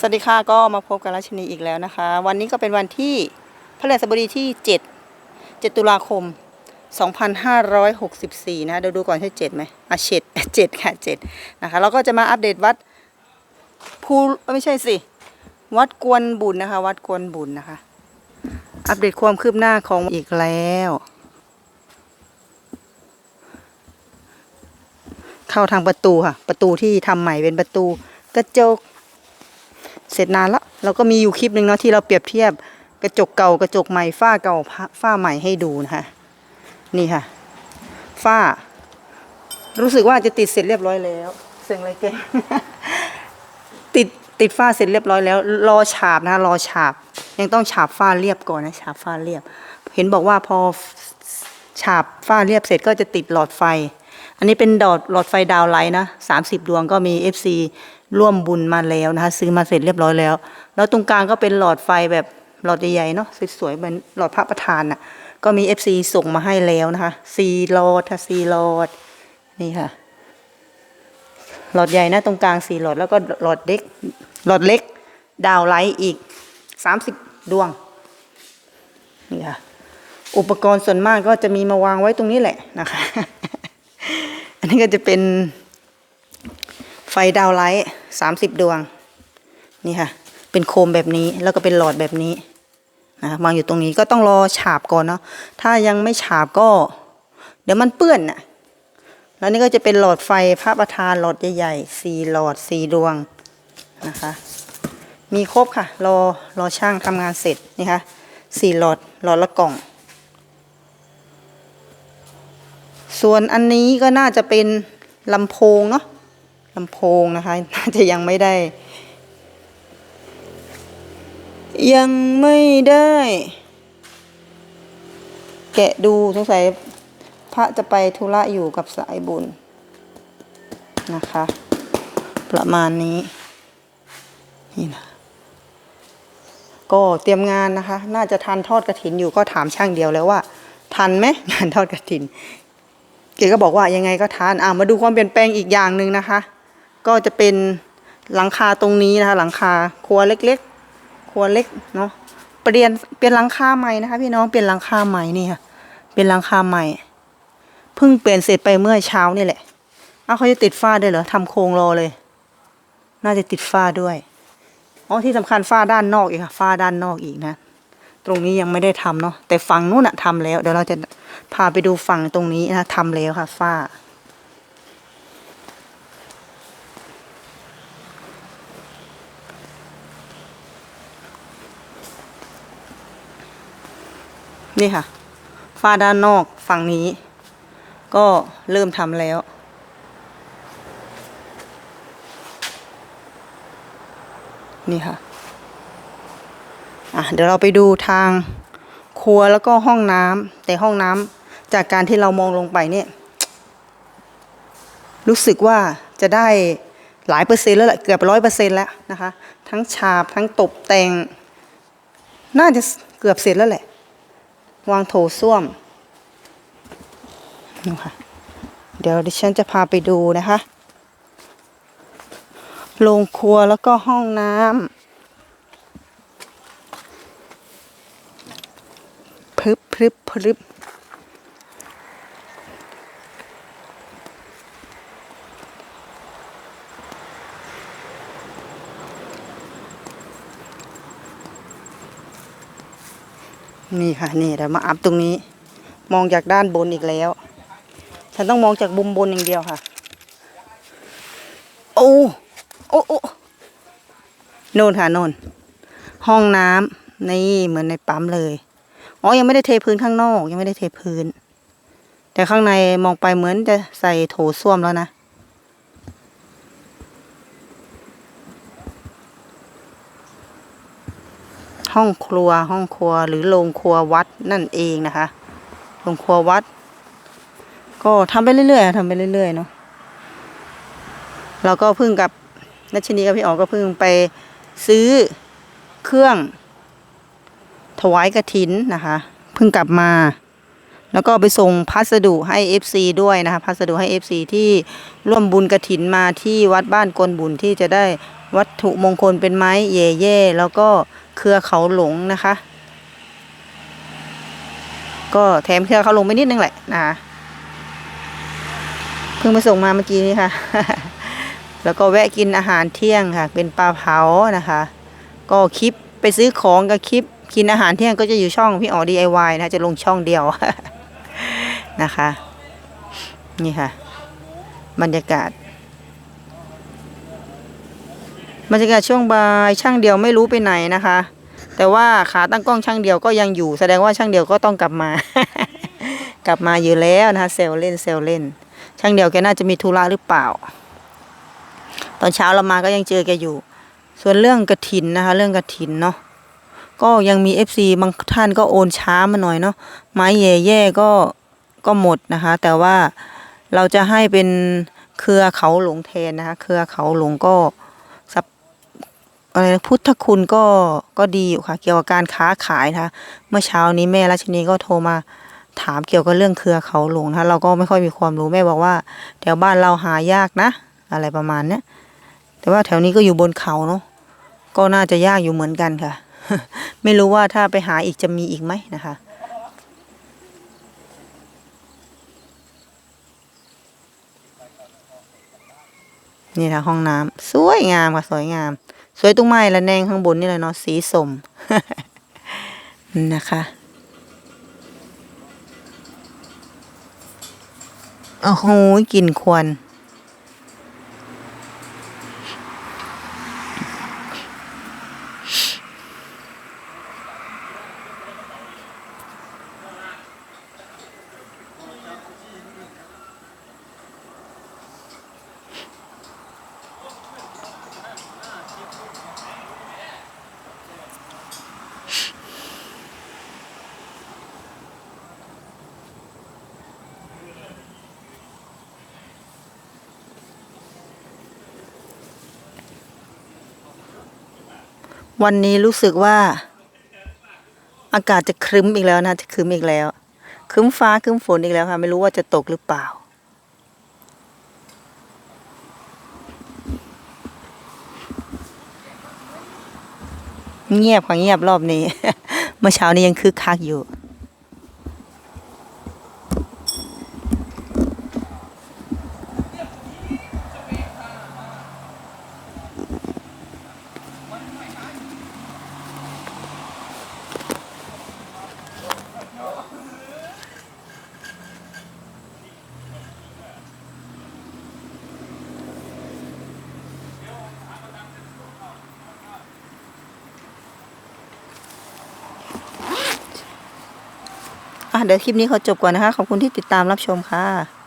สวัสดีค่ะก็มาพบกับราชินีอีกแล้วนะคะ วันนี้ก็เป็นวันที่พฤหัสบดีที่ 7 7 ตุลาคม 2564 นะเดี๋ยวดูก่อนใช่7ไหมอะเจ็ดเจ็ดค่ะ7นะคะเราก็จะมาอัปเดตวัดภูไม่ใช่สิ วัดกวนบุญนะคะ วัดกวนบุญนะคะ อัปเดตความคืบหน้าของอีกแล้ว เข้าทางประตูค่ะ ประตูที่ทำใหม่เป็นประตูกระจก เสร็จนานแล้วเราก็มีอยู่คลิปหนึ่งเนาะที่เราเปรียบเทียบกระจกเก่ากระจกใหม่ฝ้าเก่าฝ้าใหม่ให้ดูนะคะนี่ค่ะ ฝ้า รู้สึกว่าจะติดเสร็จเรียบร้อยแล้ว เสียงอะไรแกติดติดฝ้าเสร็จเรียบร้อยแล้ว รอฉาบนะคะรอฉาบ ยังต้องฉาบฝ้าเรียบก่อนนะฉาบฝ้าเรียบ เห็นบอกว่าพอฉาบฝ้าเรียบเสร็จก็จะติดหลอดไฟ อันนี้เป็นดอดหลอดไฟดาวไลท์นะสามสิบดวงก็มี FC ร่วมบุญมาแล้วนะคะ ซื้อมาเสร็จเรียบร้อยแล้ว แล้วตรงกลางก็เป็นหลอดไฟแบบหลอดใหญ่ๆเนาะสวยๆเหมือนหลอดพระประธานน่ะ ก็มี FC ส่งมาให้แล้วนะคะสี่หลอดค่ะสี่หลอดนี่ค่ะ หลอดใหญ่นะตรงกลางสี่หลอดแล้วก็หลอดเล็กหลอดเล็ก ดาวไลท์อีกสามสิบดวงนี่ค่ะอุปกรณ์ส่วนมากก็จะมีมาวางไว้ตรงนี้แหละนะคะ อันนี้ก็จะเป็น ฟดาวไลท์สามสิบดวง นี่ค่ะ เป็นโคมแบบนี้แล้วก็เป็นหลอดแบบนี้นะวางอยู่ตรงนี้ก็ต้องรอฉาบก่อนเนาะถ้ายังไม่ฉาบก็ เดี๋ยวมันเปื้อนน่ะแล้วนี่ก็จะเป็นหลอดไฟพระประธานหลอดใหญ่ๆสี่หลอดสี่ดวงนะคะ มีครบค่ะ รอรอช่างทำงานเสร็จนี่ค่ะสี่หลอดหลอดละกล่อง ส่วนอันนี้ก็น่าจะเป็นลำโพงเนาะ ลำโพงนะคะ น่าจะยังไม่ได้ ยังไม่ได้ แกะดูสงสัยพระจะไปธุระอยู่กับสายบุญนะคะ ประมาณนี้ นี่นะก็เตรียมงานนะคะ น่าจะทันทอดกระถินอยู่ก็ถามช่างเดียวแล้วว่า ทันไหมงานทอดกระถินเกก็บอกว่ายังไงก็ทานอ่ามาดูความเปลี่ยนแปลงอีกอย่างหนึ่งนะคะ ก็จะเป็นหลังคาตรงนี้นะคะ หลังคาครัวเล็กๆครัวเล็กเนาะเปลี่ยนเปลี่ยนหลังคาใหม่นะคะ พี่น้องเปลี่ยนหลังคาใหม่นี่ค่ะเป็นหลังคาใหม่เพิ่งเปลี่ยนเสร็จไปเมื่อเช้านี่แหละอ้าวเขาจะติดฝ้าด้วยเหรอทำโครงรอเลย น่าจะติดฝ้าด้วยอ๋อที่สำคัญฝ้าด้านนอกอีกค่ะฝ้าด้านนอกอีกนะ ตรงนี้ยังไม่ได้ทำเนาะแต่ฝั่งนู้นอะทำแล้ว เดี๋ยวเราจะพาไปดูฝั่งตรงนี้นะทำแล้วค่ะฝ้า นี่ค่ะ ฝ้าด้านนอกฝั่งนี้ ก็เริ่มทำแล้ว นี่ค่ะ อะ เดี๋ยวเราไปดูทางครัวแล้วก็ห้องน้ำแต่ห้องน้ำจากการที่เรามองลงไปเนี่ย รู้สึกว่าจะได้หลายเปอร์เซ็นต์แล้วแหละเกือบร้อยเปอร์เซ็นต์แล้วนะคะ ทั้งฉาบทั้งตกแต่ง น่าจะเกือบเสร็จแล้วแหละ วางโถส้วมนี่ค่ะเดี๋ยวดิฉันจะพาไปดูนะคะโรงครัวแล้วก็ห้องน้ำพึบพรึบพรึบ นี่ค่ะนี่เดี๋ยวมาอัพตรงนี้ มองจากด้านบนอีกแล้ว ฉันต้องมองจากบุมบนอย่างเดียวค่ะ โอ้โอ้โอ้โนนค่ะโนนห้องน้ำนี่เหมือนในปั๊มเลยอ๋อยังไม่ได้เทพื้นข้างนอก ยังไม่ได้เทพื้น แต่ข้างในมองไปเหมือนจะใส่โถส้วมแล้วนะ ห้องครัวห้องครัวหรือโรงครัววัดนั่นเองนะคะโรงครัววัด ก็ทำไปเรื่อยๆทำไปเรื่อยๆเนาะเราก็เพิ่งกับนัชนีกับพี่อ๋อก็เพิ่งไปซื้อเครื่อง ถวายกระถินนะคะเพิ่งกลับมา แล้วก็ไปส่งพัสดุให้ FC ด้วยนะคะพัสดุให้ FC ที่ร่วมบุญกระถินมาที่วัดบ้านกลบุญที่จะได้วัตถุมงคลเป็นไม้เย่เย่แล้วก็ เครือเขาหลงนะคะ ก็แถมเครือเขาหลงไปนิดนึงแหละนะเพิ่งไปส่งมาเมื่อกี้นี้ค่ะ แล้วก็แวะกินอาหารเที่ยงค่ะ เป็นปลาเผานะคะ ก็คลิปไปซื้อของกับคลิปกินอาหารเที่ยงก็จะอยู่ช่องพี่อ๋อ DIY นะจะลงช่องเดียวนะคะ นี่ค่ะ บรรยากาศ บรรยากาศช่วงบ่ายช่างเดียวไม่รู้ไปไหนนะคะ แต่ว่าขาตั้งกล้องช่างเดียวก็ยังอยู่ แสดงว่าช่างเดียวก็ต้องกลับมา กลับมาอยู่แล้วนะคะเซลเล่นเซลเล่น ช่างเดียวแกน่าจะมีธุระหรือเปล่า ตอนเช้าเรามาก็ยังเจอแกอยู่ ส่วนเรื่องกระถินนะคะ เรื่องกระถินเนาะก็ยังมี FC บางท่านก็โอนช้ามาหน่อยเนาะไม้แย่แย่ๆก็ก็หมดนะคะ แต่ว่าเราจะให้เป็นเครือเขาหลงแทนนะคะ เครือเขาหลงก็ อะไรพุทธคุณก็ก็ดีอยู่ค่ะ เกี่ยวกับการค้าขายนะคะเมื่อเช้านี้แม่รัชนีก็โทรมาถามเกี่ยวกับเรื่องเครือเขาหลงนะคะเราก็ไม่ค่อยมีความรู้แม่บอกว่า แถวบ้านเราหายากนะ อะไรประมาณเนี้ยแต่ว่าแถวนี้ก็อยู่บนเขาเนาะก็น่าจะยากอยู่เหมือนกันค่ะ ไม่รู้ว่าถ้าไปหาอีกจะมีอีกไหมนะคะ นี่ค่ะห้องน้ำสวยงามค่ะสวยงาม สวยตรงไม้ละแนงข้างบนนี่เลยเนาะสีสมนะคะโอ้โหกลิ่นควัน วันนี้รู้สึกว่า อากาศจะครึ้มอีกแล้วนะจะครึ้มอีกแล้วครึ้มฟ้าครึ้มฝนอีกแล้วค่ะ ไม่รู้ว่าจะตกหรือเปล่า เงียบค่ะเงียบรอบนี้ เมื่อเช้านี้ยังคึกคักอยู่ อะเดี๋ยวคลิปนี้ขอจบก่อนนะคะ ขอบคุณที่ติดตามรับชมค่ะ